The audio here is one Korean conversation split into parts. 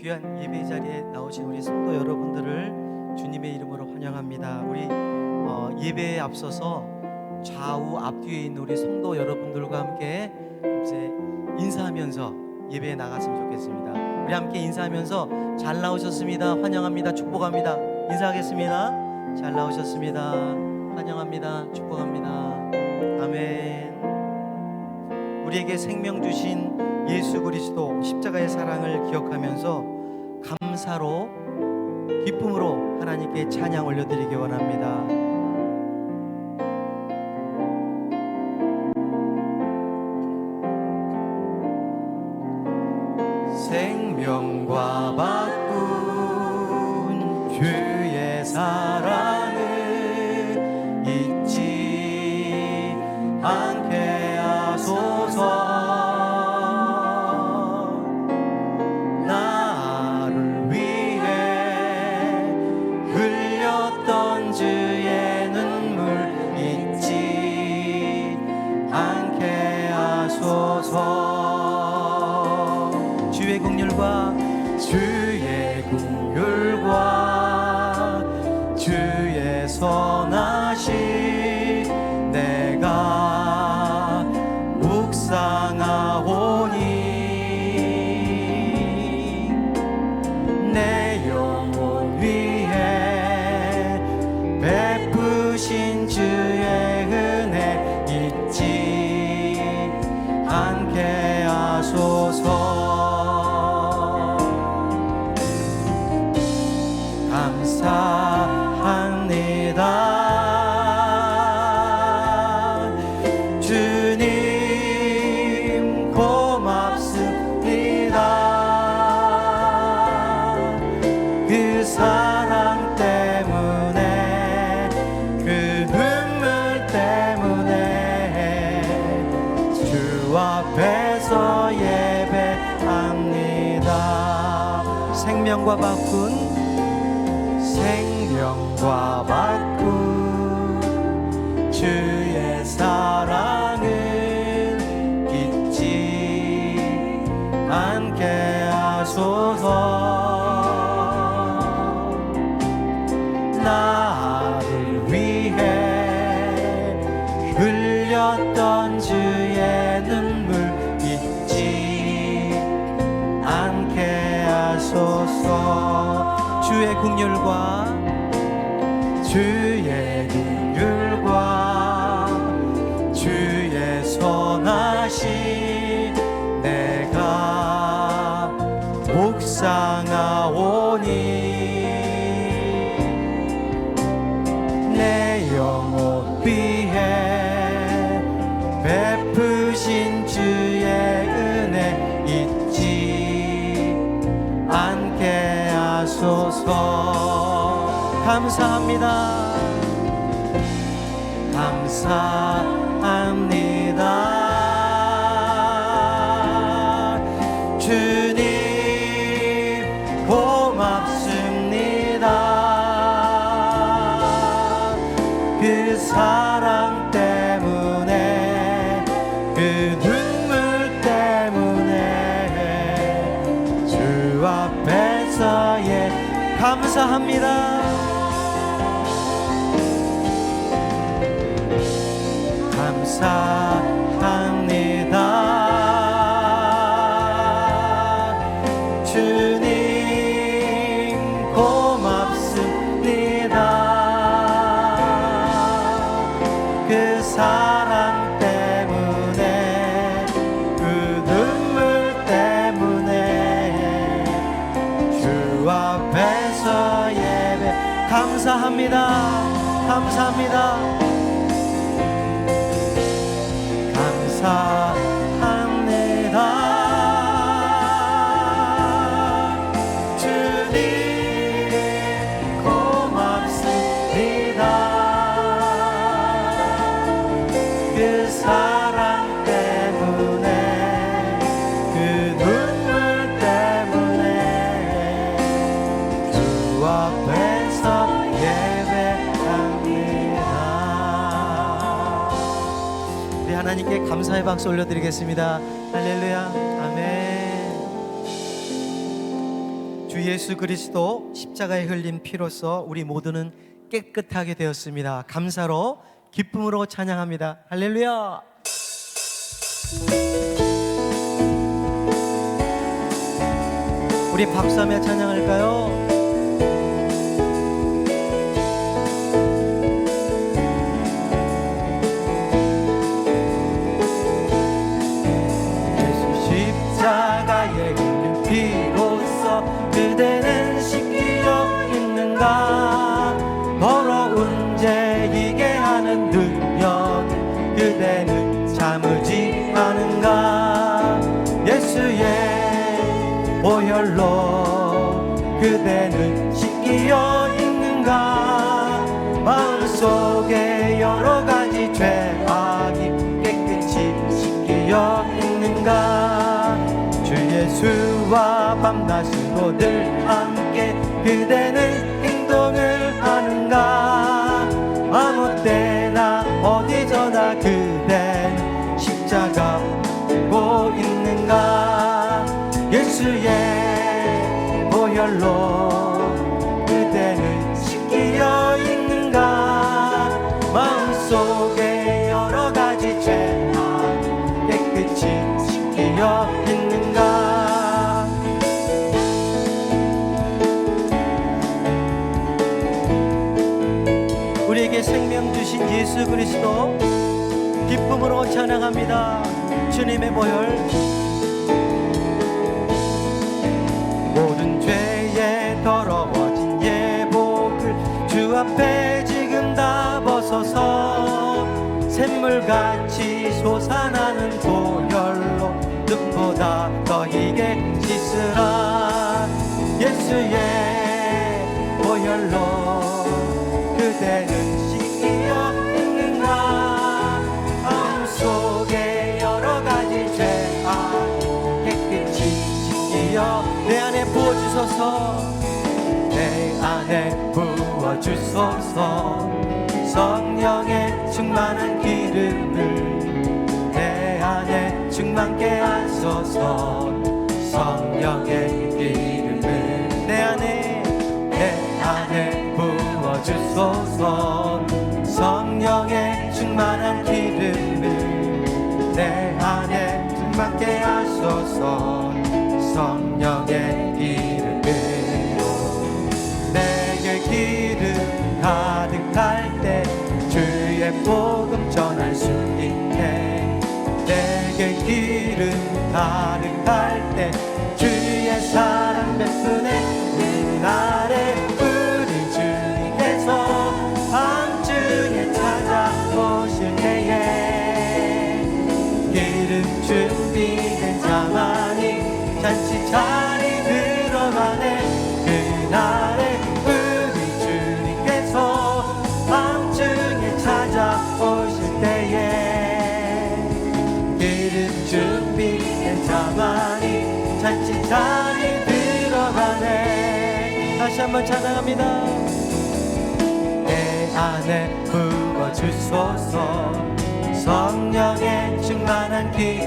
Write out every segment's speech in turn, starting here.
귀한 예배 자리에 나오신 우리 성도 여러분들을 주님의 이름으로 환영합니다. 우리 어, 예배에 앞서서 좌우 앞뒤에 있는 우리 성도 여러분들과 함께 이제 인사하면서 예배에 나갔으면 좋겠습니다. 우리 함께 인사하면서 잘 나오셨습니다. 환영합니다. 축복합니다. 인사하겠습니다. 잘 나오셨습니다. 환영합니다. 축복합니다. 아멘. 우리에게 생명 주신 예수 그리스도 십자가의 사랑을 기억하면서 감사로 기쁨으로 하나님께 찬양 올려드리기 원합니다. 생명과 바꾼 생명과 바꾼 주의 사랑을 잊지 않게 하소서. 나를 위해 흘렸던 주의 눈물 잊지 않게 하소서. 주의 국률과 주의 국 하소서. 감사합니다. 감사합니다 감사합니다. 감사 감사합니다. 감사합니다. 감사 감사의 박수 올려드리겠습니다 할렐루야 아멘 주 예수 그리스도 십자가에 흘린 피로써 우리 모두는 깨끗하게 되었습니다. 감사로 기쁨으로 찬양합니다. 할렐루야. 우리 박수 하며 찬양할까요? 보혈로 그대는 씻기려 있는가? 마음속에 여러 가지 죄악이 깨끗이 씻기려 있는가? 주 예수와 밤낮으로 늘 함께 그대는 행동을 하는가? 아무 때나 어디서나 그대는 십자가 예수 그리스도 기쁨으로 찬양합니다. 주님의 보혈. 모든 죄에 더러워진 예복을 주 앞에 지금 다 벗어서 샘물같이 솟아나는 보혈로 눈보다 더 희게 씻으라. 예수의 보혈로 그대는 주소서. 내 안에 부어 주소서. 성령의 충만한 기름을 내 안에 충만케 하소서. 성령의 기름을 내 안에 내 안에 부어 주소서. 성령의 충만한 기름을 내 안에 충만케 하소서. 성령 준비된 자만이 잔치 자리 들어가네. 그날에 우리 주님께서 밤중에 찾아오실 때에 기름 준비된 자만이 잔치 자리 들어가네. 다시 한번 찬양합니다. 내 안에 부어주소서. 성령의 충만한 기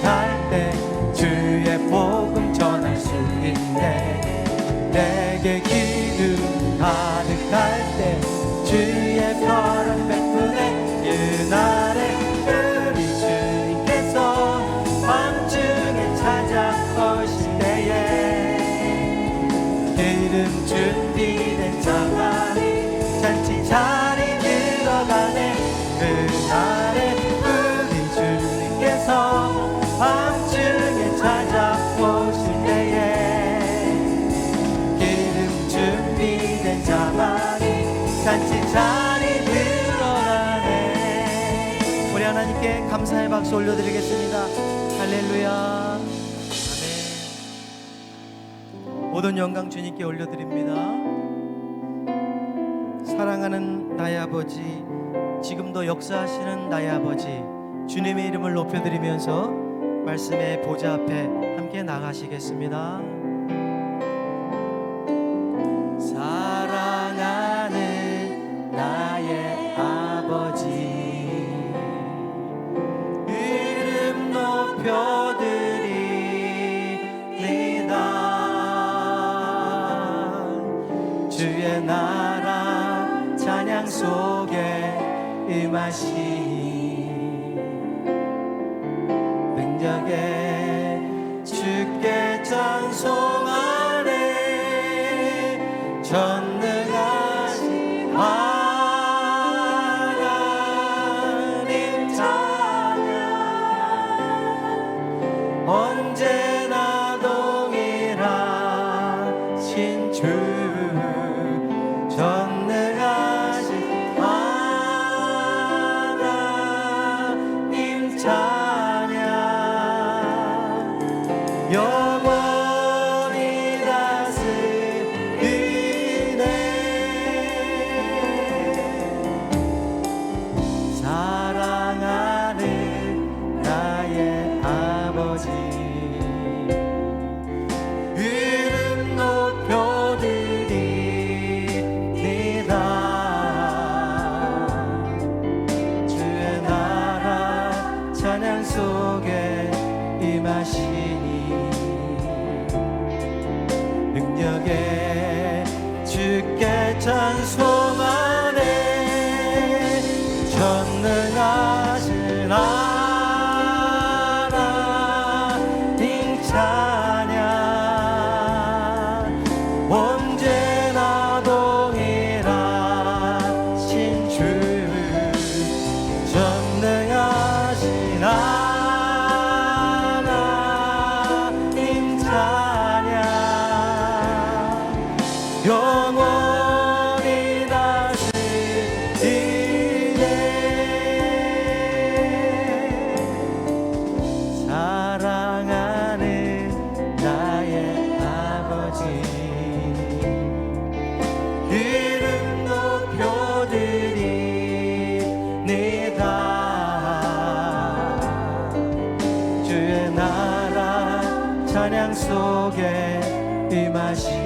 가득할 때 주의 복음 전할 수 있네. 내게 기름 가득할 때 주의 별 밤중에 찾아오실 때에 기름 준비된 자만이 잔치 자리 들어가네. 우리 하나님께 감사의 박수 올려드리겠습니다. 할렐루야. 아멘. 모든 영광 주님께 올려드립니다. 사랑하는 나의 아버지, 지금도 역사하시는 나의 아버지, 주님의 이름을 높여드리면서 말씀의 보좌 앞에 함께 나가시겠습니다. 주의 나라 찬양 속에 임하시 능력에 주께 찬송 전 속에 임하시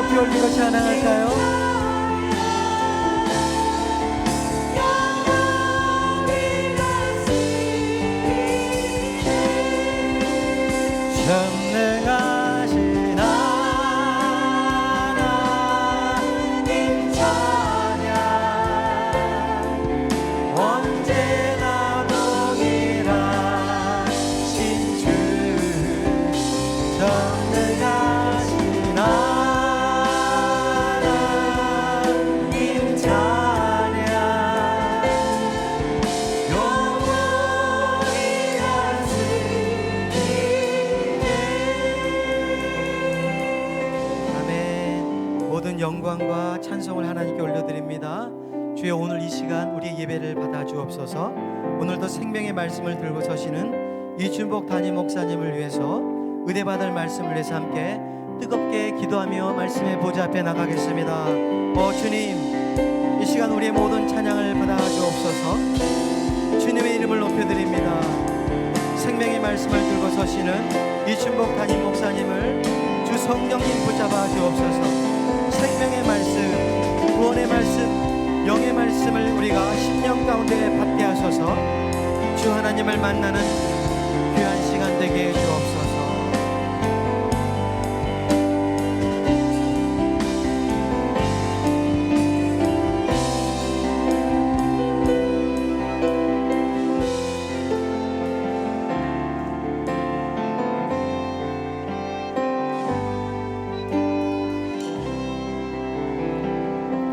높이 올리고 찬양할까요? 주여 오늘 이 시간 우리의 예배를 받아 주옵소서. 오늘도 생명의 말씀을 들고 서시는 이춘복 담임 목사님을 위해서 은혜 받을 말씀을 위해서 함께 뜨겁게 기도하며 말씀의 보좌 앞에 나가겠습니다. 오 주님 이 시간 우리의 모든 찬양을 받아 주옵소서. 주님의 이름을 높여드립니다. 생명의 말씀을 들고 서시는 이춘복 담임 목사님을 주 성령님 붙잡아 주옵소서. 생명의 말씀 구원의 말씀, 영의 말씀을 우리가 심령 가운데 받게 하소서. 주 하나님을 만나는 귀한 시간 되게